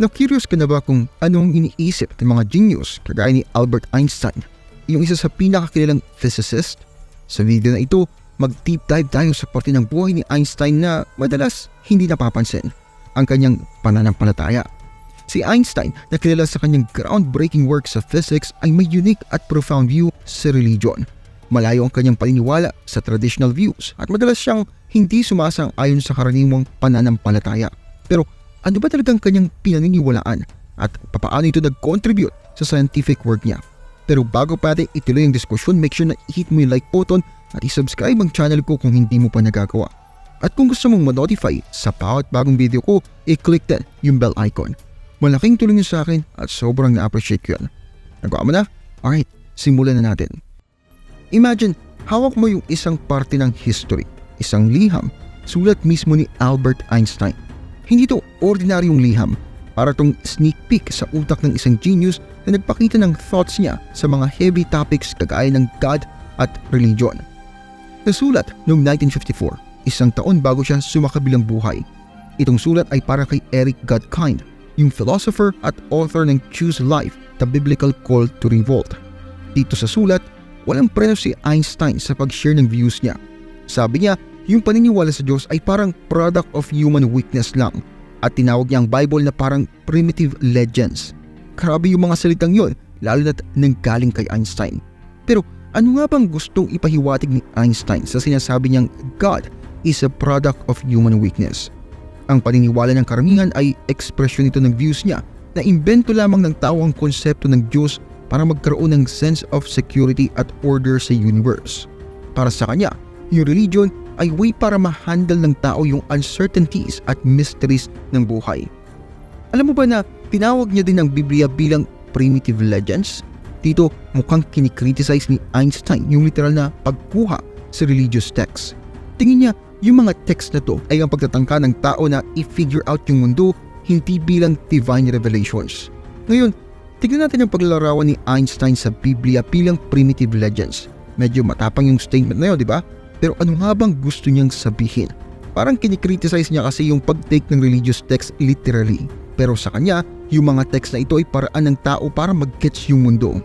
Na-curious ka na ba kung anong iniisip ng mga genius kagaya ni Albert Einstein, yung isa sa pinakakilalang physicist? Sa video na ito, mag-deep dive tayo sa parte ng buhay ni Einstein na madalas hindi napapansin, ang kanyang pananampalataya. Si Einstein na kilala sa kanyang groundbreaking work sa physics ay may unique at profound view sa religion. Malayo ang kanyang paniniwala sa traditional views at madalas siyang hindi sumasang ayon sa karaniwang pananampalataya. Pero ano ba talagang kanyang pinaniniwalaan at papaano ito nag-contribute sa scientific work niya. Pero bago pa natin ituloy ang diskusyon, make sure na i-hit mo yung like button at i-subscribe ang channel ko kung hindi mo pa nagagawa. At kung gusto mong ma-notify sa bawat bagong video ko, i-click din yung bell icon. Malaking tulong yun sa akin at sobrang na-appreciate ko yan. Nagawa mo na? Alright, simulan na natin. Imagine, hawak mo yung isang parte ng history, isang liham, sulat mismo ni Albert Einstein. Hindi to ordinaryong liham, para tong sneak peek sa utak ng isang genius na nagpakita ng thoughts niya sa mga heavy topics kagaya ng God at religion. Nasulat noong 1954, isang taon bago siya sumakabilang buhay. Itong sulat ay para kay Eric Godkind, yung philosopher at author ng Choose Life, The Biblical Call to Revolt. Dito sa sulat, walang preno si Einstein sa pag-share ng views niya. Sabi niya, yung paniniwala sa Diyos ay parang product of human weakness lang at tinawag niya ang Bible na parang primitive legends. Grabe yung mga salitang yon, lalo na't nanggaling kay Einstein. Pero ano nga bang gustong ipahiwatig ni Einstein sa sinasabi niyang God is a product of human weakness? Ang paniniwala ng karamihan ay ekspresyon nito ng views niya na imbento lamang ng tao ang konsepto ng Diyos para magkaroon ng sense of security at order sa universe. Para sa kanya, yung religion ay way para ma-handle ng tao yung uncertainties at mysteries ng buhay. Alam mo ba na tinawag niya din ang Biblia bilang primitive legends? Dito mukhang kinikriticize ni Einstein yung literal na pagkuha sa religious texts. Tingin niya yung mga text na to ay ang pagtatangka ng tao na i-figure out yung mundo hindi bilang divine revelations. Ngayon, tignan natin ang paglalarawan ni Einstein sa Biblia bilang primitive legends. Medyo matapang yung statement na yun, di ba? Pero ano nga bang gusto niyang sabihin? Parang kinikriticize niya kasi yung pag-take ng religious text literally. Pero sa kanya, yung mga text na ito ay paraan ng tao para mag-gets yung mundo.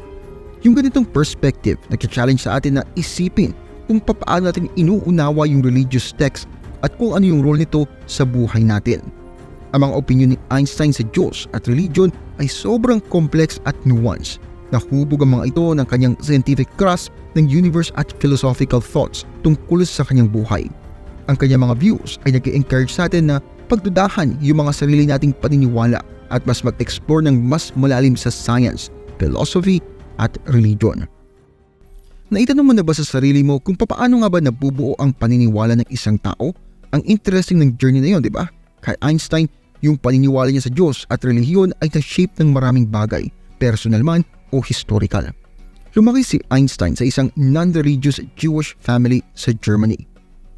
Yung ganitong perspective, nag-challenge sa atin na isipin kung paano natin inuunawa yung religious text at kung ano yung role nito sa buhay natin. Ang mga opinion ni Einstein sa Diyos at religion ay sobrang complex at nuanced. Nahubog ang mga ito ng kanyang scientific grasp ng universe at philosophical thoughts tungkol sa kanyang buhay. Ang kanyang mga views ay nag-encourage sa atin na pagdudahan yung mga sarili nating paniniwala at mas mag-explore ng mas malalim sa science, philosophy at religion. Naitanong mo na ba sa sarili mo kung paano nga ba nabubuo ang paniniwala ng isang tao? Ang interesting ng journey na yon, di ba? Kay Einstein, yung paniniwala niya sa Diyos at relihiyon ay na-shape ng maraming bagay, personal man o historical. Lumaki si Einstein sa isang non-religious Jewish family sa Germany.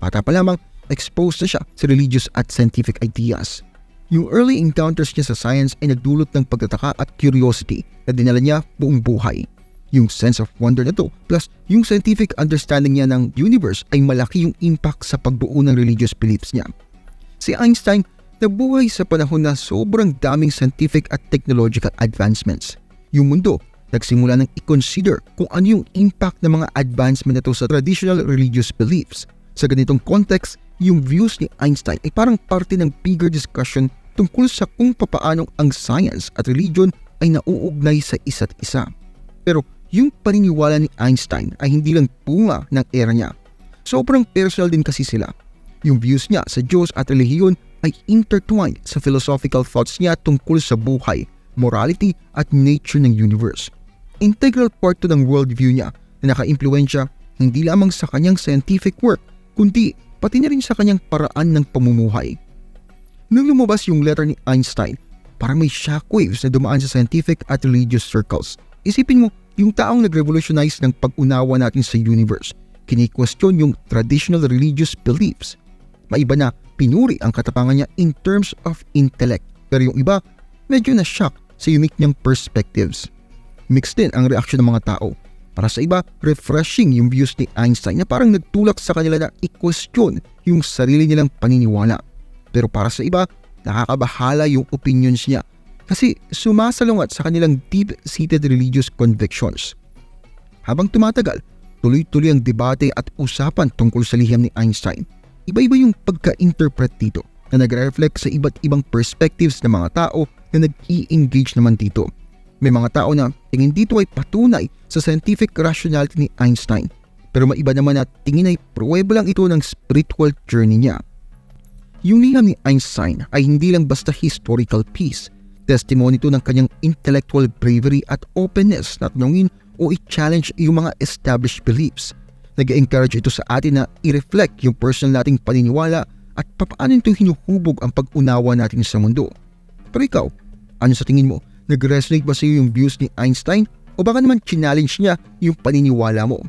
Bata pa lamang, exposed na siya sa religious at scientific ideas. Yung early encounters niya sa science ay nagdulot ng pagtataka at curiosity na dinala niya buong buhay. Yung sense of wonder na to plus yung scientific understanding niya ng universe ay malaki yung impact sa pagbuo ng religious beliefs niya. Si Einstein nabuhay sa panahon na sobrang daming scientific at technological advancements. Yung mundo nagsimula ng i-consider kung ano yung impact ng mga advancement na to sa traditional religious beliefs. Sa ganitong context, yung views ni Einstein ay parang parte ng bigger discussion tungkol sa kung papaanong ang science at religion ay nauugnay sa isa't isa. Pero yung paniniwala ni Einstein ay hindi lang bunga ng era niya. Sobrang personal din kasi sila. Yung views niya sa Diyos at relihiyon ay intertwined sa philosophical thoughts niya tungkol sa buhay, morality at nature ng universe. Integral part to ng worldview niya na naka-impluensya hindi lamang sa kanyang scientific work, kundi pati na rin sa kanyang paraan ng pamumuhay. Nung lumabas yung letter ni Einstein, parang may shockwaves na dumaan sa scientific at religious circles. Isipin mo, yung taong nag-revolutionize ng pag-unawa natin sa universe, kini-question yung traditional religious beliefs. Maiba na, pinuri ang katapangan niya in terms of intellect. Pero yung iba, medyo na-shock sa unique niyang perspectives. Mixed din ang reaksyon ng mga tao. Para sa iba, refreshing yung views ni Einstein na parang nagtulak sa kanila na i-question yung sarili nilang paniniwala. Pero para sa iba, nakakabahala yung opinions niya. kasi sumasalungat sa kanilang deep-seated religious convictions. Habang tumatagal, tuloy-tuloy ang debate at usapan tungkol sa liham ni Einstein. Iba-iba yung pagka-interpret dito na nagre-reflect sa iba't ibang perspectives ng mga tao na nag-i-engage naman dito. May mga tao na tingin dito ay patunay sa scientific rationality ni Einstein. Pero maiba naman na tingin ay pruweba lang ito ng spiritual journey niya. Yung liham ni Einstein ay hindi lang basta historical piece. Testimony ito ng kanyang intellectual bravery at openness na tanungin o i-challenge yung mga established beliefs. Nag-encourage ito sa atin na i-reflect yung personal nating paniniwala at papaano ito hinuhubog ang pag-unawa natin sa mundo. Pero ikaw, ano sa tingin mo? Nag-resonate ba sa iyo yung views ni Einstein o baka naman challenge niya yung paniniwala mo?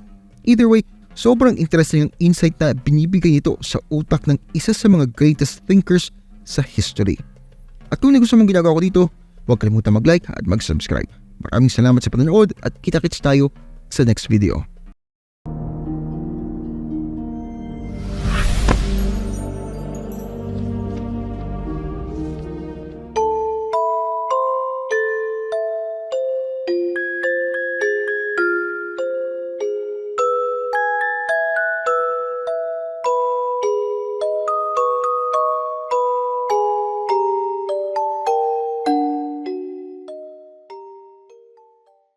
Either way, sobrang interesting ang insight na binibigay nito sa utak ng isa sa mga greatest thinkers sa history. At kung nagustuhan mong ginagawa ko dito, huwag kalimutan mag-like at mag-subscribe. Maraming salamat sa panonood at kita-kits tayo sa next video.